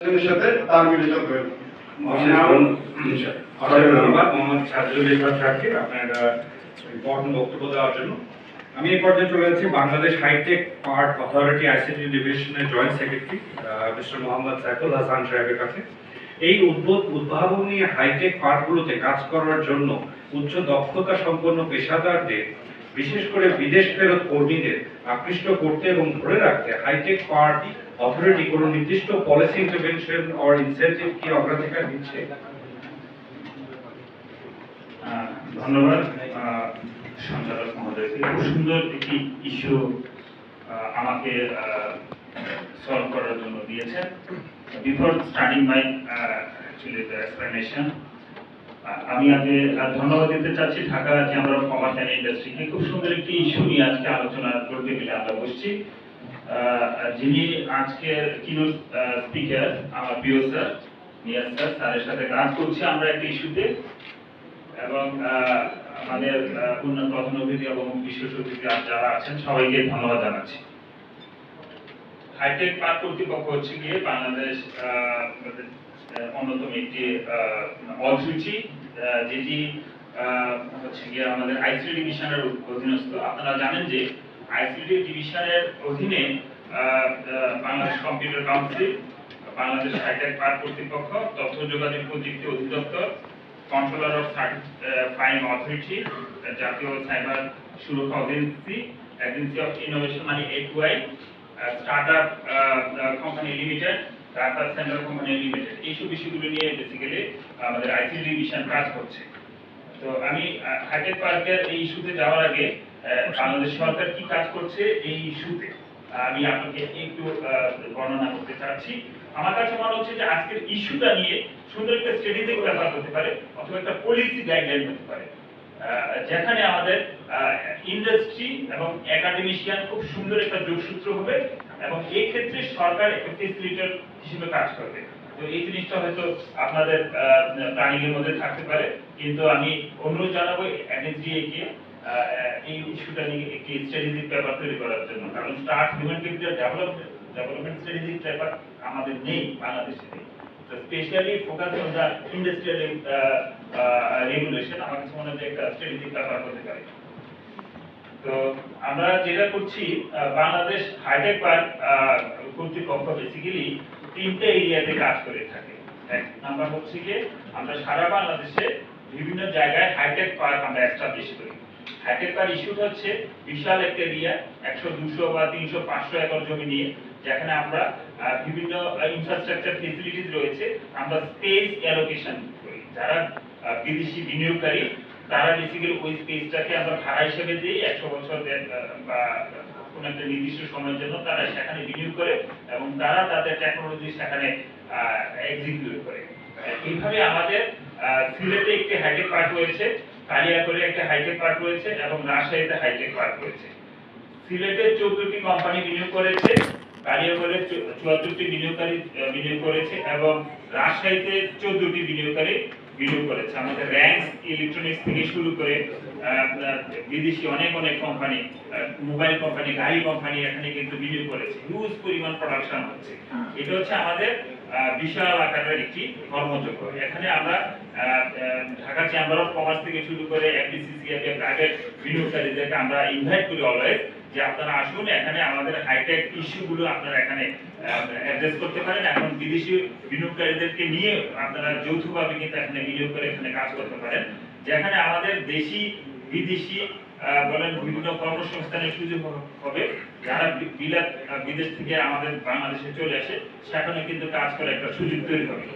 সাথে তার হয়ে আমি এই পর্যায়ে চলে যাচ্ছি Bangladesh high tech park authority ICT ডিভিশনের joint secretary mister Mohammad Saiful Hasan সাহেবের কাছে। এই উদ্ভব উদ্ভাবনী হাইটেক পার্কগুলোতে কাজ করার জন্য উচ্চ দক্ষতা সম্পন্ন পেশাদারদের বিশেষ করে বিদেশ ফেরত কর্মীদের আকৃষ্ট করতে এবং ধরে রাখতে হাইটেক পার্ক অথরিটি কোনো নির্দিষ্ট পলিসি ইন্টারভেনশন অর ইনসেন্টিভ কি অগ্রাধিকার দিচ্ছে? ধন্যবাদ সঞ্চালক মহোদয়কে খুব সুন্দর একটি ইস্যু আমাকে সলভ করার জন্য দিয়েছেন। Before starting my actually the explanation আমি আগে ধন্যবাদ দিতে চাচ্ছি Dhaka chamber of commerce and ইন্ডাস্ট্রিকে। খুব সুন্দর একটি ইস্যু নিয়ে আজকে আলোচনা করতে গেলে আমরা বসছি। যিনি আজকের কিনোট স্পিকার আমার প্রিয় স্যার নিয়াজ স্যার স্যারের সাথে কাজ করছি আমরা একটা ইস্যুতে এবং আমাদের আহ, প্রধান অতিথি এবং বিশেষ অতিথি যারা আছেন সবাইকে ধন্যবাদ জানাচ্ছি। হাইটেক পার্ক কর্তৃপক্ষ হচ্ছে গিয়ে বাংলাদেশ অন্যতম একটি অথরিটি যেটি হচ্ছে গিয়ে আমাদের আইসিডি ডিভিশনের অধীনস্থ। আপনারা জানেন যে আইসিডি ডিভিশনের অধীনে Bangladesh computer council, Bangladesh hitech park কর্তৃপক্ষ, তথ্য যোগাযোগ প্রযুক্তি অধিদপ্তর, কন্ট্রোলার অফ ফাইন অথরিটি, জাতীয় সাইবার সুরক্ষা এজেন্সি এজেন্সি অফ ইনোভেশন মানে A two I startup company limited, Tata centre company limited. এইসব বিষয়গুলো নিয়ে বেসিক্যালি আমাদের আইসিডি ডিভিশন কাজ করছে। তো আমি হাইটেক পার্কের এই ইস্যুতে যাওয়ার আগে বাংলাদেশ সরকার কি কাজ করছে এই ইস্যুতে? আমি আপনাকে একটু বর্ণনা করতে চাচ্ছি। আমার কাছে মনে হচ্ছে যে আজকের ইস্যুটা নিয়ে সুন্দর একটা স্ট্র্যাটেজিক ব্যাপার হতে পারে, অথবা একটা পলিসি গাইডলাইন হতে পারে। যেখানে আমাদের ইন্ডাস্ট্রি এবং একাডেমিশিয়ান খুব সুন্দর একটা যোগসূত্র হবে এবং এই ক্ষেত্রে সরকার একটা ফেসিলিটার হিসেবে কাজ করবে। তো এই জিনিসটা হয়তো আপনাদের প্ল্যানিং মধ্যে থাকতে পারে, কিন্তু আমি অনুরোধ জানাব এনএসডিএ কে এই ইস্যুটা নিয়ে একটি স্ট্র্যাটেজিক পেপার তৈরি করার জন্য। কারণ start human capital development development strategic paper আমাদের নেই, বাংলাদেশে নেই। তো specially focus on industrial regulation আমার কাছে মনে হয় একটা স্ট্র্যাটেজিক পেপার পারে। তো আমরা যেটা করছি বাংলাদেশ হাইটেক পার্ক কর্তৃপক্ষ বেসিক্যালি তিনটে এরিয়াতে কাজ করে থাকে। এক নাম্বার হচ্ছে গিয়ে আমরা সারা বাংলাদেশে বিভিন্ন জায়গায় হাইটেক পার্ক আমরা এস্টাবলিশ করি। পার্ক ইস্যু হচ্ছে, বিশাল একটা এরিয়া একশো, দুশো বা তিনশো, পাঁচশো একর জমি নিয়ে, যেখানে আমরা বিভিন্ন ইনফ্রাস্ট্রাকচার ফেসিলিটিস রয়েছে, আমরা স্পেস অ্যালোকেশন করি। যারা বিদেশি বিনিয়োগকারী, তারা বেসিক্যালি ওই স্পেসটাকে আমরা ভাড়া হিসেবে দিই একশো বছর বা কোন একটা নির্দিষ্ট সময়ের জন্য তারা সেখানে বিনিয়োগ করে এবং তারা তাদের টেকনোলজি সেখানে এক্সিকিউট করে। এইভাবে আমাদের সিলেটে একটি হাইটেক পার্ক রয়েছে কালিয়াকৈরে একটা হাইটেক পার্ক রয়েছে এবং রাজশাহীতে হাইটেক পার্ক রয়েছে। সিলেটে চৌদ্দটি কোম্পানি বিনিয়োগ করেছে কালিয়াকৈরে চুয়াত্তরটি বিনিয়োগকারী বিনিয়োগ করেছে এবং রাজশাহীতে চোদ্দটি বিনিয়োগকারী বিনিয়োগ করেছে। আমাদের র্যাঙ্ক ইলেকট্রনিক্স থেকে শুরু করে বিদেশি অনেক অনেক কোম্পানি মোবাইল কোম্পানি গাড়ি কোম্পানি এখানে কিন্তু বিনিয়োগ করেছে। হিউজ পরিমাণ প্রোডাকশন হচ্ছে। এটা হচ্ছে আমাদের বিশাল আকারের একটি কর্মযোগ্য। এখানে আমরা ঢাকা চেম্বার অফ কমার্স থেকে শুরু করে এফডিসিসি প্রাইভেট বিনিয়োগকারীদেরকে আমরা ইনভাইট করি অলওয়েজ যে আপনারা আসুন, এখানে আমাদের হাইটেক ইস্যুগুলো আপনারা এখানে অ্যাড্রেস করতে পারেন এখন বিদেশি বিনিয়োগকারীদেরকে নিয়ে আপনারা যৌথভাবে কিন্তু এখানে বিনিয়োগ করে এখানে কাজ করতে পারেন। যেখানে আমাদের দেশি, বিদেশি বলেন, বিভিন্ন কর্মসংস্থানের সুযোগ হবে। যারা বিলাত বিদেশ থেকে আমাদের বাংলাদেশে চলে আসে সেখানে কিন্তু কাজ করার একটা সুযোগ তৈরি হবে।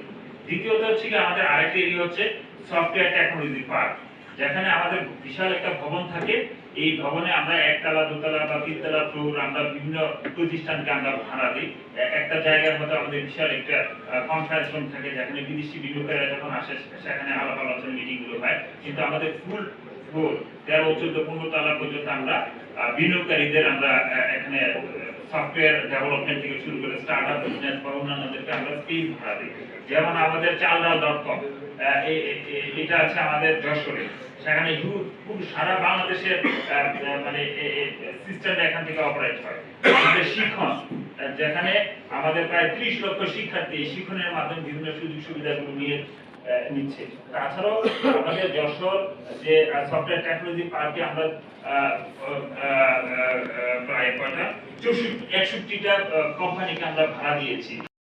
দ্বিতীয়ত হচ্ছে কি, আমাদের আরেকটা এরিয়া হচ্ছে সফটওয়্যার টেকনোলজি পার্ক যেখানে আমাদের বিশাল একটা ভবন থাকে। এই ভবনে আমরা একতলা, দোতলা বা তিনতলা ফ্লোর আমরা বিভিন্ন প্রতিষ্ঠানকে আমরা ভাড়া দিই। একটা জায়গার মধ্যে আমাদের বিশাল একটা কনফারেন্স রুম থাকে, যেখানে বিদেশি বিনিয়োগকারীরা যখন আসে, সেখানে আলাপ আলোচনা মিটিংগুলো হয়। কিন্তু আমাদের ফুল তেরো, চোদ্দ, পনেরো তলা পর্যন্ত আমরা বিনিয়োগকারীদের আমরা এখানে সফটওয়্যার ডেভেলপমেন্ট থেকে শুরু করে স্টার্ট আপ বিজনেস বা অন্যান্যদেরকে আমরা ভাড়া দিই। যেমন আমাদের ডট কম এটা আছে আমাদের যশোরে। সেখানে হিউজ সারা বাংলাদেশের মানে সিস্টেমটা এখান থেকে অপারেট হয়। আমাদের শিক্ষণ যেখানে আমাদের প্রায় ত্রিশ লক্ষ শিক্ষার্থী শিক্ষণের মাধ্যমে বিভিন্ন সুযোগ সুবিধাগুলো নিয়ে নিচ্ছে। তাছাড়াও আমাদের যশোর যে সফটওয়্যার টেকনোলজি পার্কে আমরা প্রায় কয়টা? চৌষট্টি, একষট্টিটা কোম্পানিকে আমরা ভাড়া দিয়েছি।